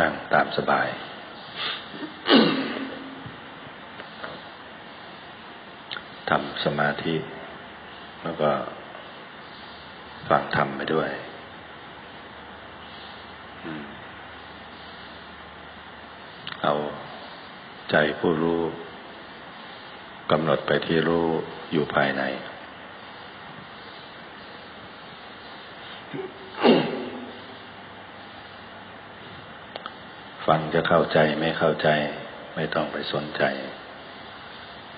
นั่งตามสบาย ทำสมาธิ แล้วก็ฟังธรรมไปด้วยเอาใจผู้รู้กำหนดไปที่รู้อยู่ภายใน ฟังจะเข้าใจไม่เข้าใจ ไม่ต้องไปสนใจ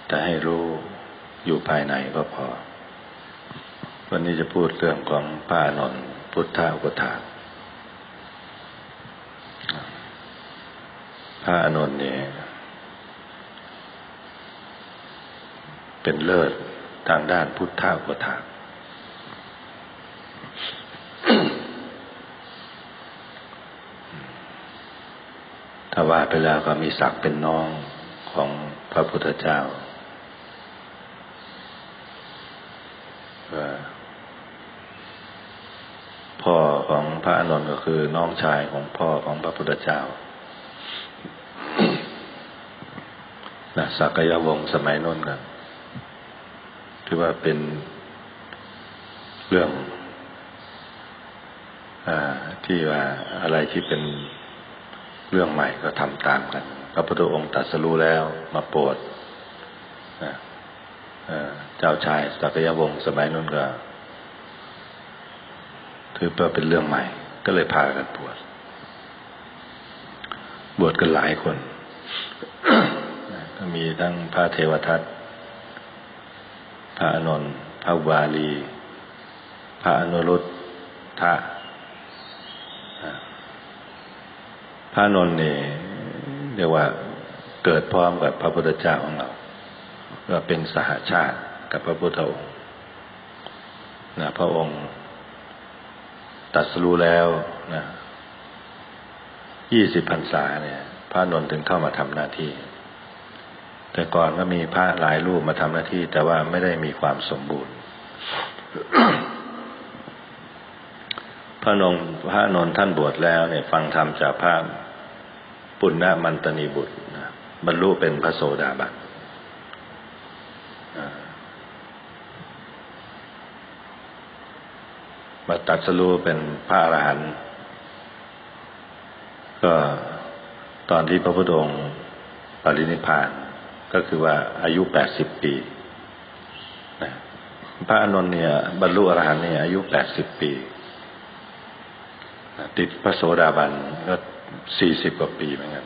แต่ให้รู้อยู่ภายในก็พอ วันนี้จะพูดเรื่องของพระนนพุทธอุปถาพระอนุนเนี่ยเป็นเลิศทางด้านพุทธอุปถา ว่าไปแล้วก็มีศักดิ์เป็นน้องของพระพุทธเจ้าพ่อของพระอนุนก็คือน้องชายของพ่อของพระพุทธเจ้านะสักยวงศ์สมัยน้นกันถือว่าเป็นเรื่องอที่ว่าอะไรที่เป็น เรื่องใหม่ก็ทำตามกันพระพุทธองค์ตรัสรู้แล้วมาโปรดเจ้าชายสักยวงศ์สมัยนั้นก็ถือว่าเป็นเรื่องใหม่ ก็เลยพากันบวชบวชกันหลายคนก็มีทั้งพระเทวทัตพระอนนท์พระวาลี พระอนุรุตทะ พระนนท์นี่เรียกว่าเกิดพร้อมกับพระพุทธเจ้าของเราก็เป็นสหาชาติกับพระพุทธองค์นะพระองค์ตัดสู้แล้วนะยี่สิบพรรษาเนี่ย พระนนท์ถึงเข้ามาทำหน้าที่ แต่ก่อนก็มีพระหลายรูปมาทำหน้าที่ แต่ว่าไม่ได้มีความสมบูรณ์ พระนงพระนนท่านบวชแล้วเนี่ยฟังธรรมจากพระปุณณมันตนีบุตรบรรลุเป็นพระโสดาบันมาตัดสรู้เป็นพระอรหันต์ก็ตอนที่พระพุทธองค์ปรินิพานก็คือว่าอายุแปดสิบปี พระอนุนเนี่ย บรรลุอรหันต์เนี่ยอายุแปดสิบปี ติดพระโสดาบันก็สี่สิบกว่าปีเหมือนกัน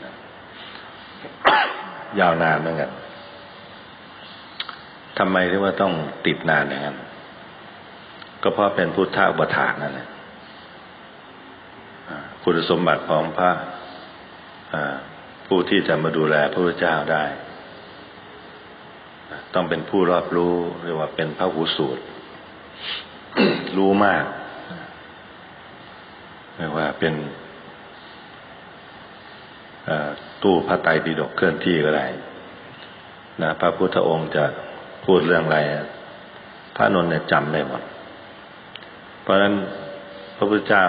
ยาวนานเหมือนกันทำไมถึงว่าต้องติดนานอย่างนั้น ก็เพราะเป็นพุทธอุปถากนั่นแหละคุณสมบัติของพระผู้ที่จะมาดูแลพระพุทธเจ้าได้ ต้องเป็นผู้รอบรู้เรียกว่าเป็นพระหูสูตร รู้มาก ว่าเป็นตู้พระไตรปิฎกเคลื่อนที่ก็ได้นะพระพุทธองค์จะพูดเรื่องอะไร พระนนท์เนี่ยจำได้หมด เพราะฉะนั้นพระพุทธเจ้า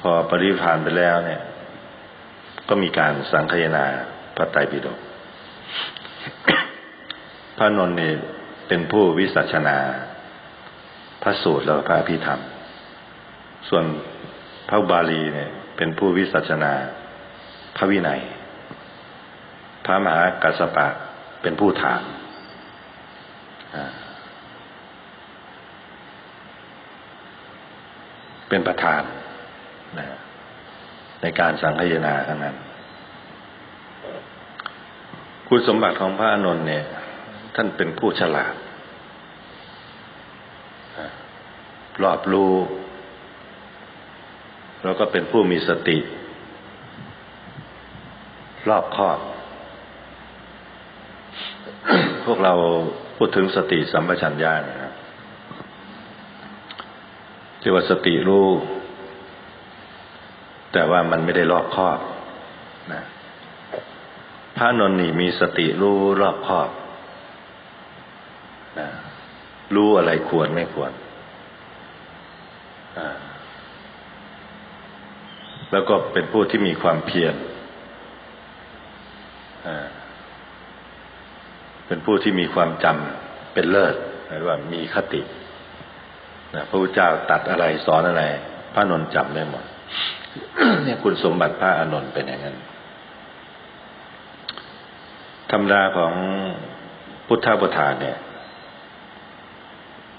พอปริพานไปแล้วเนี่ย ก็มีการสังคยนาพระไตรปิฎกพระนนท์นี่เป็นผู้วิสัชนา พระสูตรและพระพิธรรม ส่วน พระบาลีเนี่ย เป็นผู้วิสัชนา พระวินัย พระมหากัสสปะเป็นผู้ถามเป็นประธานนะในการสังคยนาครั้งนั้น คุณสมบัติของพระอนุนเนี่ย ท่านเป็นผู้ฉลาดรอบรู้ แล้วก็เป็นผู้มีสติ รอบคอบ พวกเราพูดถึงสติสัมปชัญญะนะครับเรียกว่าสติรู้ แต่ว่ามันไม่ได้รอบคอบนะพระนนนี่มีสติรู้รอบคอบนะรู้อะไรควรไม่ควร แล้วก็เป็นผู้ที่มีความเพียรเป็นผู้ที่มีความจำเป็นเลิศหมายว่ามีคตินะพระพุทธเจ้าตัดอะไรสอนอะไร พระนนท์จำได้หมดเนี่ยคุณสมบัติพระอานนท์เป็นอย่างนั้นธรรมดาของพุทธบุทานเนี่ย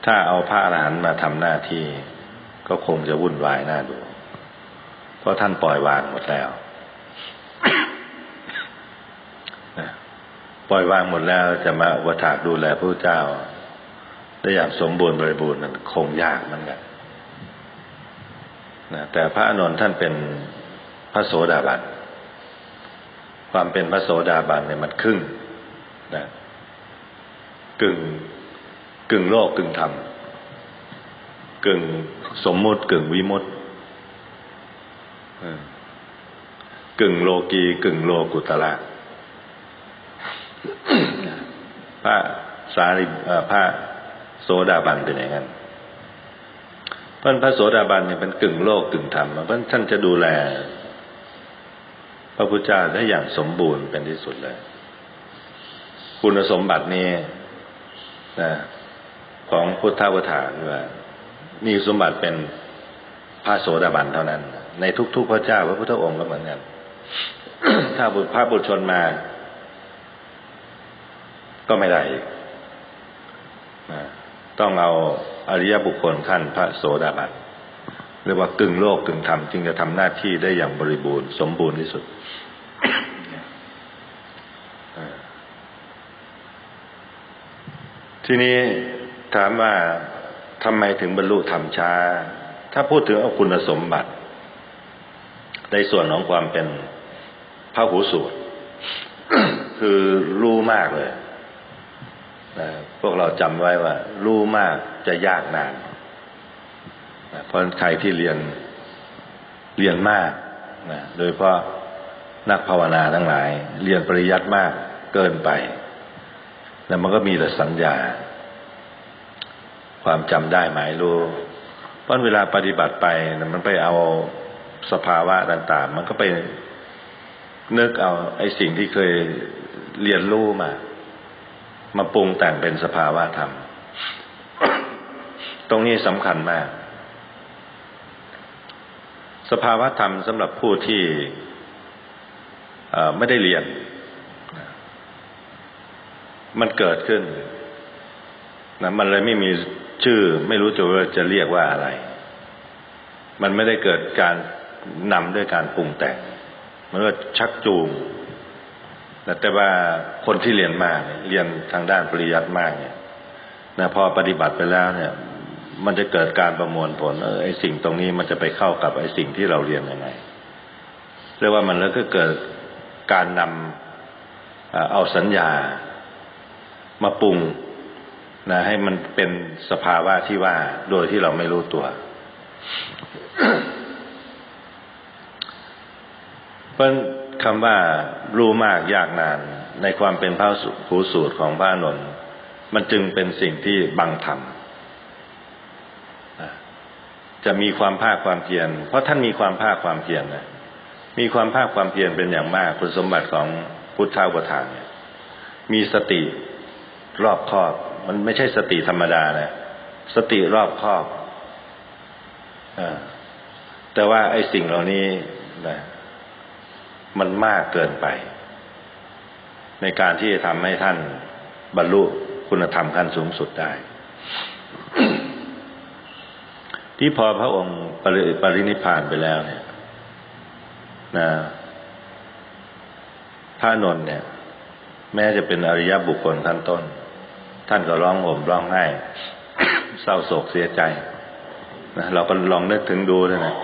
ถ้าเอาพระอรหันต์มาทำหน้าที่ ก็คงจะวุ่นวายน่าดู เพราะท่านปล่อยวางหมดแล้วปล่อยวางหมดแล้วจะมาอุปถากดูแลพระเจ้า ได้อย่างสมบูรณ์บริบูรณ์นั้นคงยากเหมือนกันนะแต่พระอานนท์ท่านเป็นพระโสดาบันความเป็นพระโสดาบันเนี่ยมันครึ่งนะกึ่งกึ่งโลกกึ่งธรรมกึ่งสมมุติกึ่งวิมุติ กึ่งโลกีกึ่งโลกุตละพระสารีพระโสดาบันเป็นอย่างนั้นเพราะพระโสดาบันเนี่ยเป็นกึ่งโลกกึ่งธรรมเพราะท่านจะดูแล พระพุทธเจ้าได้อย่างสมบูรณ์เป็นที่สุดเลย คุณสมบัตินี้นะของพุทธวถาว่ามีสมบัติเป็นพระโสดาบันเท่านั้น ในทุก ๆ พระเจ้า พระพุทธองค์ก็เหมือนกันถ้าบุตรพระบุตรชนมา ก็ไม่ได้ต้องเอาอริยบุคคลขั้นพระโสดาบันเรียกว่ากึ่งโลกกึ่งธรรมจึงจะทำหน้าที่ได้อย่างบริบูรณ์ สมบูรณ์ที่สุดทีนี้ถามว่าทำไมถึงบรรลุธรรมช้า ถ้าพูดถึงเอาคุณสมบัติ ในส่วนของความเป็นพระหูสูตร คือรู้มากเลยนะพวกเราจำไว้ว่า รู้มากจะยากนานนะเพราะใครที่เรียนเรียนมากนะโดยเพราะนักภาวนาทั้งหลาย เรียนปริยัติมากเกินไป แล้วมันก็มีแต่สัญญา ความจำได้หมายรู้เพราะเวลาปฏิบัติไปมันไปเอา สภาวะต่าง ๆ มันก็ไปนึกเอาไอ้สิ่งที่เคยเรียนรู้มา มาปรุงแต่งเป็นสภาวะธรรม ตรงนี้สำคัญมาก สภาวะธรรมสำหรับผู้ที่ไม่ได้เรียน มันเกิดขึ้นนะมันเลยไม่มีชื่อ ไม่รู้จะจะเรียกว่าอะไร มันไม่ได้เกิดการ นำด้วยการปรุงแต่งมันก็ชักจูงแต่ว่าคนที่เรียนมากเรียนทางด้านปริยัติมากเนี่ยนะพอปฏิบัติไปแล้วเนี่ย มันจะเกิดการประมวลผลเออไอสิ่งตรงนี้มันจะไปเข้ากับไอสิ่งที่เราเรียนยังไงเรียกว่ามันแล้วก็เกิดการนำเอาสัญญามาปรุงนะให้มันเป็นสภาวะที่ว่าโดยที่เราไม่รู้ตัว เพ ราะคำว่ารู้มากยากนานในความเป็นพระผูสูตรของพระนนท์มันจึงเป็นสิ่งที่บังธรรมจะมีความภาคความเพียรเพราะท่านมีความภาคความเพียรนะมีความภาคความเพียรเป็นอย่างมากคุณสมบัติของพุทธาวทานเนี่ยมีสติรอบคอบ มันไม่ใช่สติธรรมดานะสติรอบคอบอแต่ว่าไอ้สิ่งเหล่านี้นะ มันมากเกินไป ในการที่จะทำให้ท่านบรรลุคุณธรรมขั้นสูงสุดได้ ที่พอพระองค์ปริปรินิพานไปแล้วเนี่ยนะพระนนท์เนี่ย แม้จะเป็นอริยบุคคลท่านต้น ท่านก็ร้องห่มร้องไห้เศร้าโศกเสียใจนะเราก็ลองนึกถึงดูด้วยนะ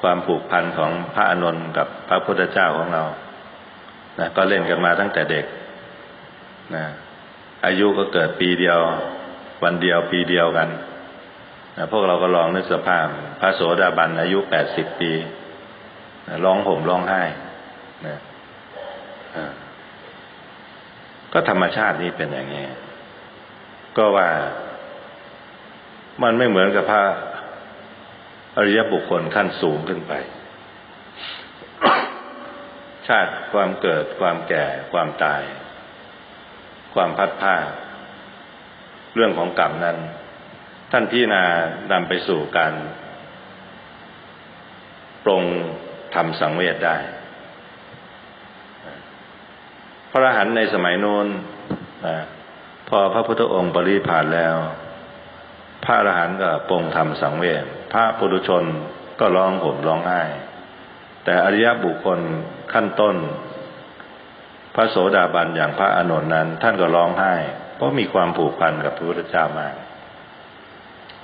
ความผูกพันของพระอานนท์กับพระพุทธเจ้าของเรานะก็เล่นกันมาตั้งแต่เด็กนะอายุก็เกิดปีเดียว วันเดียวปีเดียวกันนะพวกเราก็ลองนึกสภาพ พระโสดาบันอายุแปดสิบปีร้องห่มร้องไห้นะก็ธรรมชาตินี้เป็นอย่างนี้ ก็ว่ามันไม่เหมือนกับพระ อริยบุคคลขั้นสูงขึ้นไป ชาติความเกิดความแก่ความตาย ความพัดผ้าเรื่องของกรรมนั้น ท่านพี่นานำไปสู่การปรงทำสังเวชได้ พระอรหันต์ในสมัยโน้นพอพระพุทธองค์ปริพานแล้ว พระอรหันต์ก็ปรงทำสังเวชพระปุถุชนก็ร้องห่มร้องไห้ แต่อริยบุคคลขั้นต้น พระโสดาบันอย่างพระอานนท์นั้น ท่านก็ร้องไห้ เพราะมีความผูกพันกับพระพุทธเจ้ามาก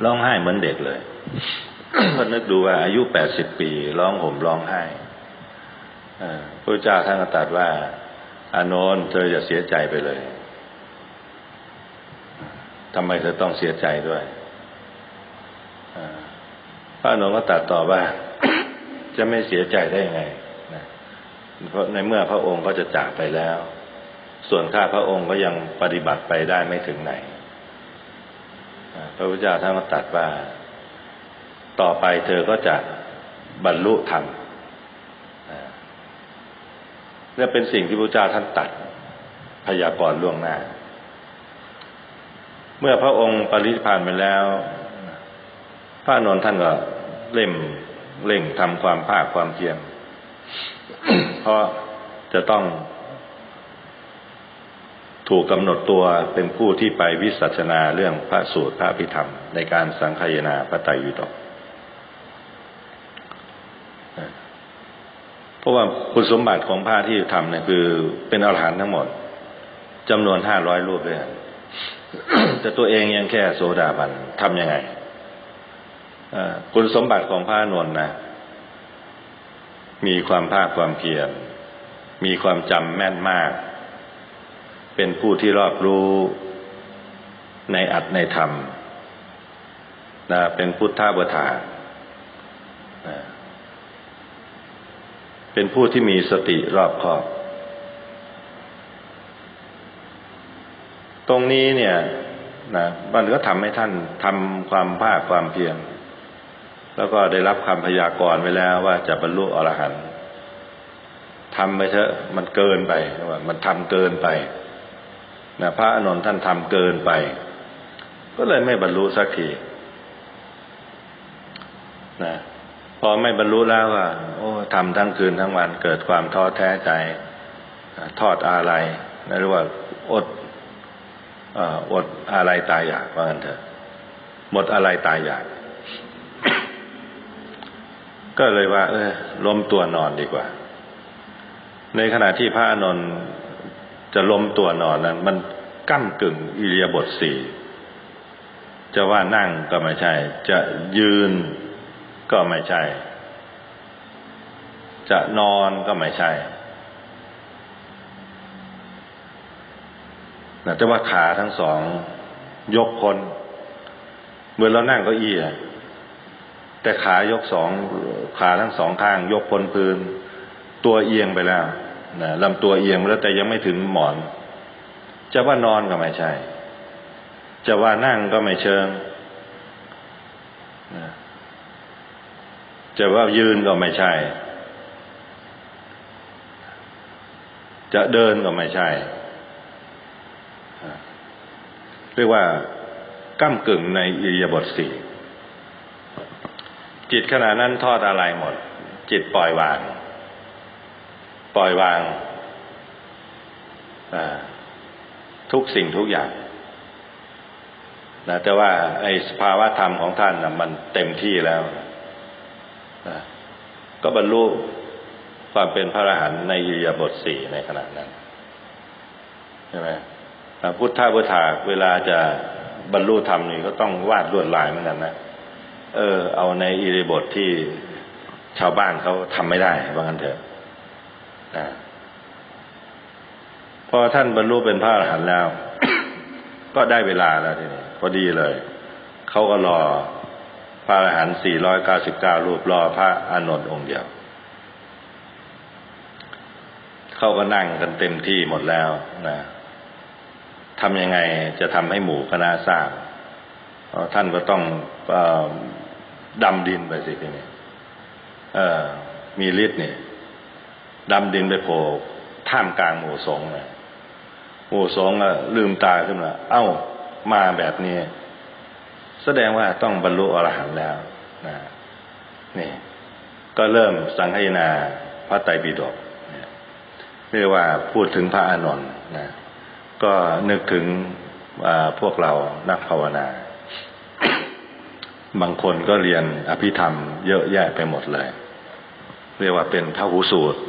ร้องไห้เหมือนเด็กเลยก็นึกดูว่าอายุแปดสิบปีร้องห่มร้องไห้พระเจ้าท่านก็ตรัสว่า อานนท์เธออย่าเสียใจไปเลยทำไมเธอต้องเสียใจด้วย พระนนท์ก็ตรัสต่อว่า จะไม่เสียใจได้ยังไงนะเพราะในเมื่อพระองค์ก็จะจากไปแล้ว ส่วนข้าพระองค์ก็ยังปฏิบัติไปได้ไม่ถึงไหนพระพุทธเจ้าท่านก็ตรัสว่า ต่อไปเธอก็จะบรรลุธรรมนี่เป็นสิ่งที่พระพุทธเจ้าท่านตรัสพยากรณ์ล่วงหน้า เมื่อพระองค์ปรินิพานไปแล้ว พระอนนท์ท่านก็เล่มเร่งทำความภาคความเพียรเพราะจะต้องถูกกำหนดตัวเป็นผู้ที่ไปวิสัชนาเรื่องพระสูตรพระพิธรรม ในการสังคายนาพระไตรปิฎกเพราะว่าคุณสมบัติของพระที่ทำเนี่ยคือ เป็นอรหันต์ทั้งหมดจำนวนห้าร้อยรูปด้วยแต่ตัวเองยังแค่โสดาบันทำยังไง คุณสมบัติของพระนนท์นะมีความภาคความเพียรมีความจำแม่นมาก เป็นผู้ที่รอบรู้ในอัตในธรรมนะเป็นพุทธบทานะเป็นผู้ที่มีสติรอบคอบ ตรงนี้เนี่ยนะมันก็ทำให้ท่านทำความภาคความเพียร แล้วก็ได้รับคำพยากรณ์ไว้แล้วว่าจะบรรลุอรหันต์ทำไปเถอะมันเกินไปว่ามันทำเกินไปนะพระอานนท์ท่านทำเกินไป ก็เลยไม่บรรลุสักทีนะพอไม่บรรลุแล้วว่าโอ้ทำทั้งคืนทั้งวันเกิดความท้อแท้ใจทอดอะไรนะหรือว่าอดออดอะไรตายอยากว่างั้นเถอะหมดอะไรตายอยาก ก็เลยว่า เออล้มตัวนอนดีกว่า ในขณะที่พระอานนท์จะล้มตัวนอนนั้น มันก้ากึ่งอิริยาบถสี่จะว่านั่งก็ไม่ใช่ จะยืนก็ไม่ใช่ จะนอนก็ไม่ใช่นะจะว่าขาทั้งสองยกคนเหมือนเรานั่งก็เอี้อะแต่ขายกสอง ขาทั้งสองข้าง ยกพ้นพื้น ตัวเอียงไปแล้วนะลำตัวเอียงไปแล้วแต่ยังไม่ถึงหมอน จะว่านอนก็ไม่ใช่ จะว่านั่งก็ไม่เชิงนะจะว่ายืนก็ไม่ใช่ จะเดินก็ไม่ใช่ เรียกว่าก้ากึ่งในอิริยาบถสี่ จิตขณะนั้นทอดอะไรหมด จิตปล่อยวาง ปล่อยวางทุกสิ่งทุกอย่างนะแต่ว่าไอ้สภาวะธรรมของท่านนะมันเต็มที่แล้วนะก็บรรลุความเป็นพระอรหันต์ในอิริยาบถสี่ในขณะนั้นใช่ไหมพุทธพุทธาเวลาจะบรรลุธรรมนี่ก็ต้องวาดลวดลายเหมือนกันนะ เออ เอาในอิริบถที่ชาวบ้านเขาทำไม่ได้ว่างั้นเถอะนะพอท่านบรรลุเป็นพระอรหันต์แล้ว ก็ได้เวลาแล้วทีนี้พอดีเลย เขาก็รอพระอรหันต์499 รูปรอพระอานนท์องค์เดียว เขาก็นั่งกันเต็มที่หมดแล้วนะทำยังไงจะทำให้หมู่คณะทราบท่านก็ต้องอ ดำดินไปสิทีนี้มีฤทธิ์เนี่ยดำดินไปโผล่ท่ามกลางหมู่สงฆ์เลยหมู่สงฆ์อะลืมตาขึ้นมาเอ้ามาแบบนี้แสดงว่าต้องบรรลุอรหันต์แล้วนะนี่ ก็เริ่มสังคยนาพระไตรปิฎกเรียกว่าพูดถึงพระอานนท์นะ ก็นึกถึงพวกเรานักภาวนา บางคนก็เรียนอภิธรรมเยอะแยะไปหมดเลย เรียกว่าเป็นพระหูสูตร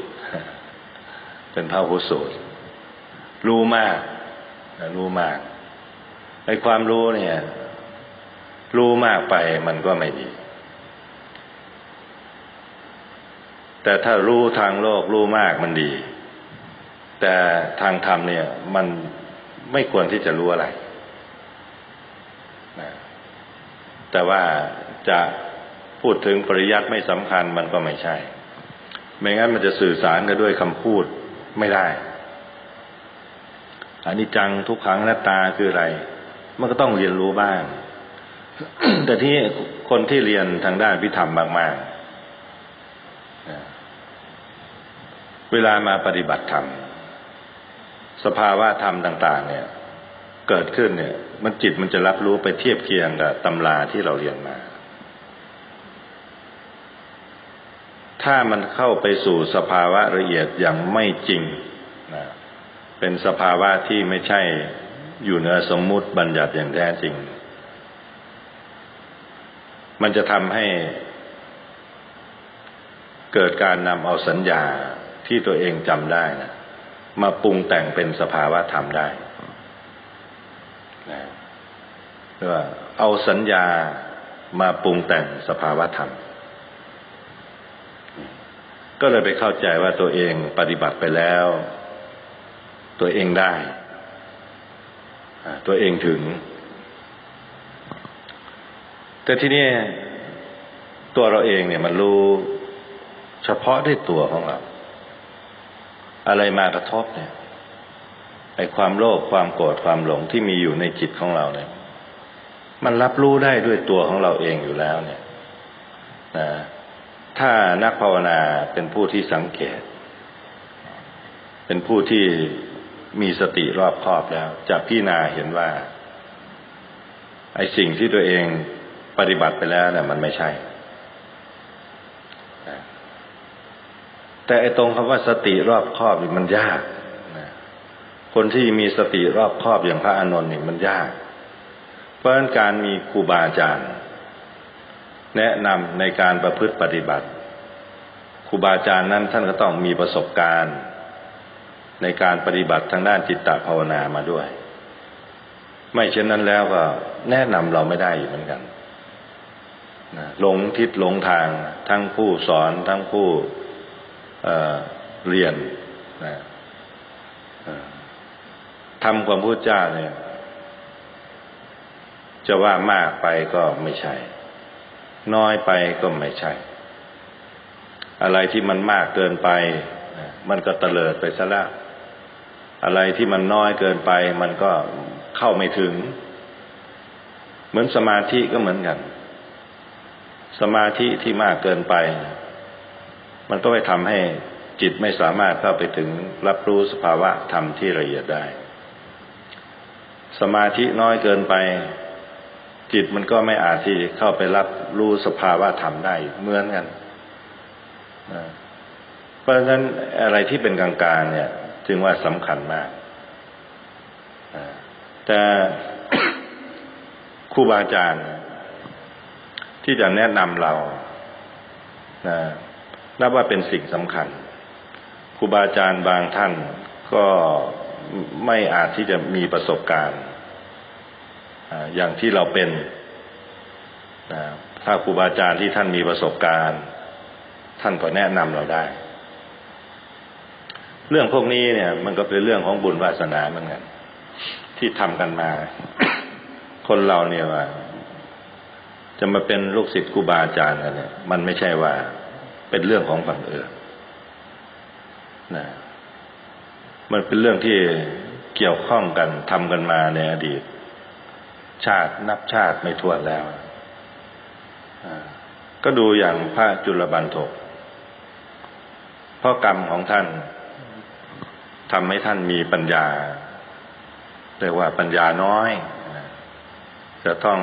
เป็นพระหูสูตร รู้มาก รู้มากไอ้ความรู้เนี่ย รู้มากไปมันก็ไม่ดี แต่ถ้ารู้ทางโลกรู้มากมันดี แต่ทางธรรมเนี่ย มันไม่ควรที่จะรู้อะไรนะ แต่ว่าจะพูดถึงปริยัติไม่สำคัญมันก็ไม่ใช่ ไม่งั้นมันจะสื่อสารกันด้วยคำพูดไม่ได้อันนี้จังทุกขังหน้าตาคืออะไร มันก็ต้องเรียนรู้บ้าง แต่ที่คนที่เรียนทางด้านพิธรรมมากๆเวลามาปฏิบัติธรรม สภาวะธรรมต่าง ๆ เนี่ย เกิดขึ้นเนี่ย มันจิตมันจะรับรู้ไปเทียบเคียงกับตำราที่เราเรียนมา ถ้ามันเข้าไปสู่สภาวะละเอียดอย่างไม่จริงนะเป็นสภาวะที่ไม่ใช่อยู่เหนือสมมุติบัญญัติอย่างแท้จริง มันจะทำให้เกิดการนำเอาสัญญาที่ตัวเองจำได้นะมาปรุงแต่งเป็นสภาวะธรรมได้ นะหรือว่าเอาสัญญามาปรุงแต่งสภาวะธรรม ก็เลยไปเข้าใจว่าตัวเองปฏิบัติไปแล้ว ตัวเองได้ ตัวเองถึง แต่ที่นี่ตัวเราเองเนี่ยมันรู้เฉพาะด้วยตัวของเรา อะไรมากระทบเนี่ย ไอ้ความโลภความโกรธความหลงที่มีอยู่ในจิตของเราเนี่ย มันรับรู้ได้ด้วยตัวของเราเองอยู่แล้ว เนี่ยนะถ้านักภาวนาเป็นผู้ที่สังเกต เป็นผู้ที่มีสติรอบคอบแล้ว จะพิจารณาเห็นว่า ไอ้สิ่งที่ตัวเองปฏิบัติไปแล้วเนี่ยมันไม่ใช่ แต่ไอ้ตรงคำว่าสติรอบคอบมันยาก คนที่มีสติรอบครอบอย่างพระอานนท์นี่มันยาก เพราะฉะนั้นการมีครูบาอาจารย์ แนะนำในการประพฤติปฏิบัติครูบาอาจารย์นั้นท่านก็ต้องมีประสบการณ์ ในการปฏิบัติทางด้านจิตตภาวนามาด้วย ไม่เช่นนั้นแล้วก็แนะนำเราไม่ได้อยู่เหมือนกันหลงทิศหลงทางทั้งผู้สอนทั้งผู้เเรียนนะ ทำความพูดเจ้าเนี่ย จะว่ามากไปก็ไม่ใช่ น้อยไปก็ไม่ใช่ อะไรที่มันมากเกินไป มันก็เตลิดไปซะแล้วอะไรที่มันน้อยเกินไป มันก็เข้าไม่ถึง เหมือนสมาธิก็เหมือนกัน สมาธิที่มากเกินไป มันก็ไปทำให้จิตไม่สามารถเข้าไปถึงรับรู้สภาวะธรรมที่ละเอียดได้ สมาธิน้อยเกินไป จิตมันก็ไม่อาจที่เข้าไปรับรู้สภาวะธรรมได้เหมือนกันเพราะฉะนั้นอะไรที่เป็นกลางๆเนี่ย จึงว่าสำคัญมากแต่ครูบาอาจารย์ที่จะแนะนำเรานับว่าเป็นสิ่งสำคัญครูบาอาจารย์บางท่านก็ไม่อาจที่จะมีประสบการณ์ อย่างที่เราเป็นถ้าครูบาอาจารย์ที่ท่านมีประสบการณ์ ท่านก็แนะนำเราได้ เรื่องพวกนี้เนี่ย มันก็เป็นเรื่องของบุญวาสนาเหมือนกันที่ทำกันมา คนเราเนี่ยว่า จะมาเป็นลูกศิษย์ครูบาอาจารย์กันเนี่ย มันไม่ใช่ว่าเป็นเรื่องของบังเอิญนะมันเป็นเรื่องที่เกี่ยวข้องกันทำกันมาในอดีต ชาตินับชาติไม่ถ้วนแล้ว ก็ดูอย่างพระจุลบันทกเพราะกรรมของท่านทำให้ท่านมีปัญญาเรียกว่าปัญญาน้อย จะต้อง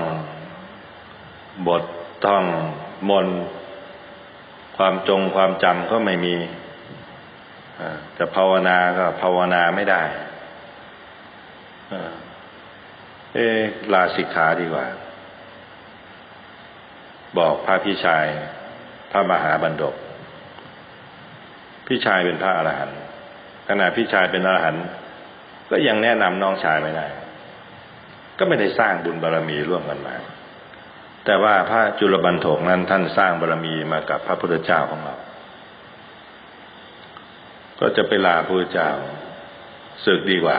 บทต้องมน ความจงความจำก็ไม่มีจะภาวนาก็ภาวนาไม่ได้ เอลาสิกขาดีกว่า บอกพระพี่ชาย พระมหาบันดก พี่ชายเป็นพระอรหันต์ขณะพี่ชายเป็นอรหันต์ก็ยังแนะนำน้องชายไม่ได้ ก็ไม่ได้สร้างบุญบารรมีร่วมกันมา แต่ว่าพระจุลบันโถกนั้นท่านสร้างบารรมีมากับพระพุทธเจ้าของเรา ก็จะไปลาพระพุทธเจ้าศึกดีกว่า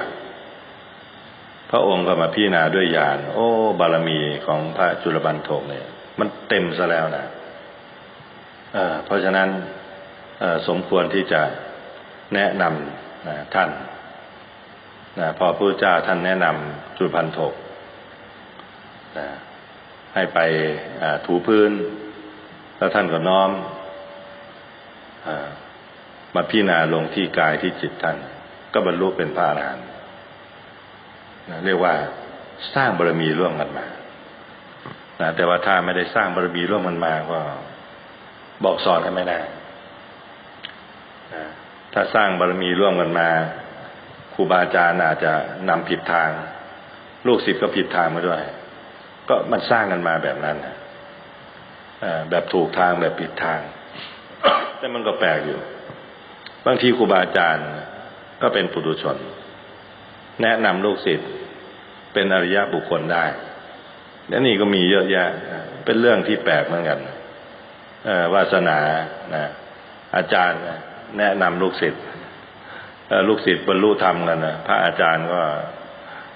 พระองค์ก็มาพิจารณาด้วยญาณโอ้ บารมีของพระจุลบันโถกเนี่ย มันเต็มซะแล้วนะเเพราะฉะนั้นสมควรที่จะแนะนำนะท่านนะพอพระเจ้าท่านแนะนำจุลพันโถกนะให้ไปถูพื้น แล้วท่านก็น้อมอมาพิจารณาลงที่กายที่จิตท่าน ก็บรรลุเป็นพระอรหันต์ นะเรียกว่าสร้างบารมีร่วมกันมานะแต่ว่าถ้าไม่ได้สร้างบารมีร่วมกันมาก็บอกสอนกันไม่ได้นะถ้าสร้างบารมีร่วมกันมาครูบาอาจารย์อาจจะนำผิดทาง ลูกศิษย์ก็ผิดทางมาด้วย ก็มันสร้างกันมาแบบนั้นนะแบบถูกทางแบบผิดทาง แต่มันก็แปลกอยู่ บางทีครูบาอาจารย์ก็เป็นปุถุชน แนะนำลูกศิษย์เป็นอริยบุคคลได้ และนี่ก็มีเยอะแยะ เป็นเรื่องที่แปลกเหมือนกันวาสนานะอาจารย์แนะนำลูกศิษย์ลูกศิษย์บรรลุธรรมกันนะพระอาจารย์ก็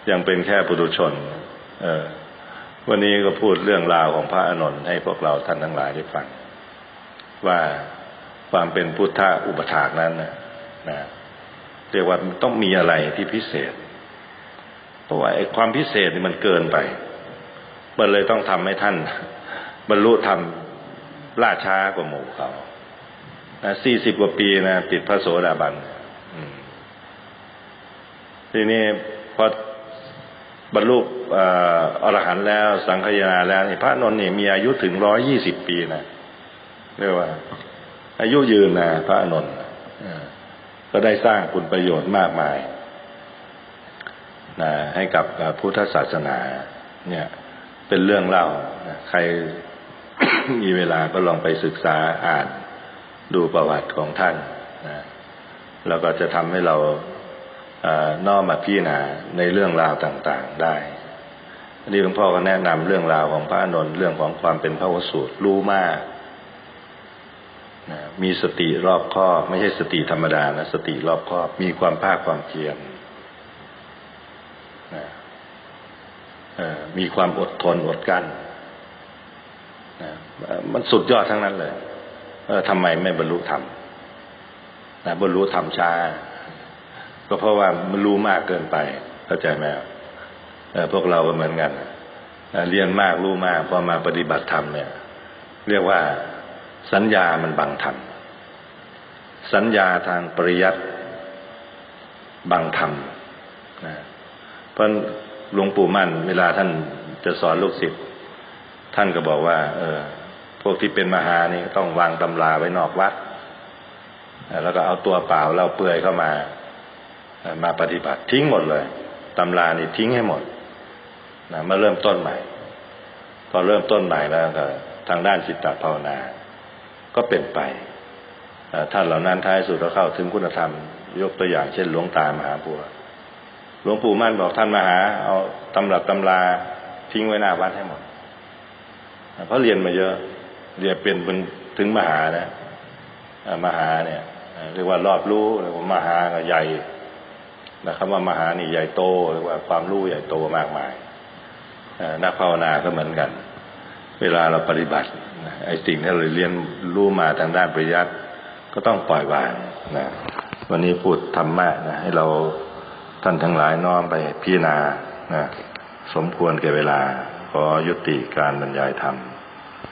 ยังเป็นแค่ปุถุชน เออ วันนี้ก็พูดเรื่องราวของพระอานนท์ให้พวกเราท่านทั้งหลายได้ฟัง ว่าความเป็นพุทธอุปถากนั้นนะนะเรียกว่าต้องมีอะไรที่พิเศษ เพราะว่าไอ้ความพิเศษนี่มันเกินไป มันเลยต้องทำให้ท่าน บรรลุธรรมล่าช้ากว่าหมู่เขาสี่สิบกว่าปีนะติดพระโสดาบันทีนี้พอบรรลุอรหันต์แล้ว สังขยาแล้วนี่พระนนท์นี่มีอายุถึงร้อยยี่สิบปีนะเรียกว่า อายุยืนนะพระนนท์ก็ได้สร้างคุณประโยชน์มากมาย นะให้กับพุทธศาสนา เนี่ย เป็นเรื่องเล่าใครมีเวลาก็ลองไปศึกษาอ่านดูประวัติของท่านนะแล้วก็จะทำให้เราน้อมมาพิจารณาในเรื่องราวต่างๆได้อันนี้หลวงพ่อก็แนะนำเรื่องราวของพระอานนท์เรื่องของความเป็นพระวสูตรรู้มากนะมีสติรอบคอบ ไม่ใช่สติธรรมดานะสติรอบคอบ มีความภาคความเพียรนะ มีความอดทนอดกั้นมันสุดยอดทั้งนั้นเลยเออทำไมไม่บรรลุธรรมนะบรรลุธรรมช้าก็เพราะว่ามันรู้มากเกินไป เข้าใจไหมเออพวกเราก็เหมือนกันเรียนมากรู้มากพอมาปฏิบัติธรรมเนี่ย เรียกว่าสัญญามันบังธรรมสัญญาทางปริยัติบังธรรมนะเพราะ หลวงปู่มั่น เวลาท่านจะสอนลูกศิษย์ท่านก็บอกว่า เออ พวกที่เป็นมหานี่ต้องวางตำราไว้นอกวัด แล้วก็เอาตัวเปล่าเล่าเปื่อยเข้ามา มาปฏิบัติทิ้งหมดเลยตำรานี่ทิ้งให้หมดนะมาเริ่มต้นใหม่ พอเริ่มต้นใหม่แล้วก็ทางด้านจิตตภาวนา ก็เป็นไปท่านเหล่านั้นท้ายสุดก็เข้าถึงคุณธรรม ยกตัวอย่างเช่นหลวงตามหาบัว หลวงปู่มั่นบอกท่านมาหา เอาตำรับตำราทิ้งไว้หน้าวัดให้หมดเพราะเรียนมาเยอะ เรียนเป็นถึงมหานะมหาเนี่ยเรียกว่ารอบรู้เรียกว่ามหาใหญ่นะครับว่ามหานี่ใหญ่โตเรียกว่าความรู้ใหญ่โตมากมายนักภาวนาก็เหมือนกัน เวลาเราปฏิบัติไอ้สิ่งที่เราเรียนรู้มาทางด้านปริยัติก็ต้องปล่อยวางนะวันนี้พูดธรรมะนะให้เรา ท่านทั้งหลายน้อมไปพิจารณานะสมควรแก่เวลา ขอยุติการบรรยายธรรม